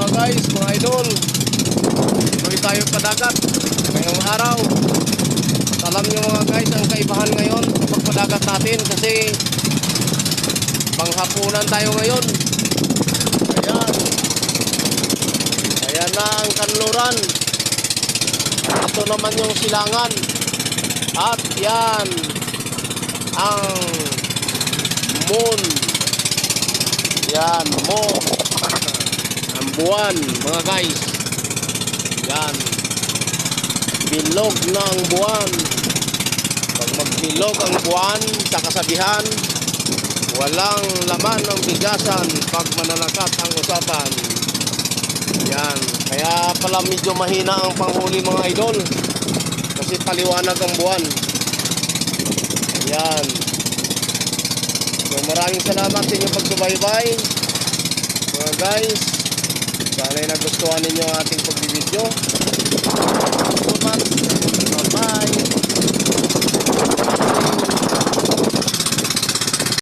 mga guys, mga idol. Tuloy tayo padagat ngayong araw. At alam nyo mga guys, ang kaibahan ngayon pagpadagat natin kasi panghapunan tayo ngayon. Ayan. Ayan na ang kanluran. Ito naman yung silangan. At yan ang moon. Yan, mo. Buwan, mga guys. Yan. Bilog na buwan. Pag magbilog ang buwan sa kasabihan, walang laman ng bigasan pag mananakat ang usapan. Yan. Kaya pala medyo mahina ang panghuli mga idol. Kasi paliwanag ang buwan. Yan. So maraming salamat sa inyong pagsubaybay. Mga guys, sana'y nagustuhan ninyo ang ating pagbibideo.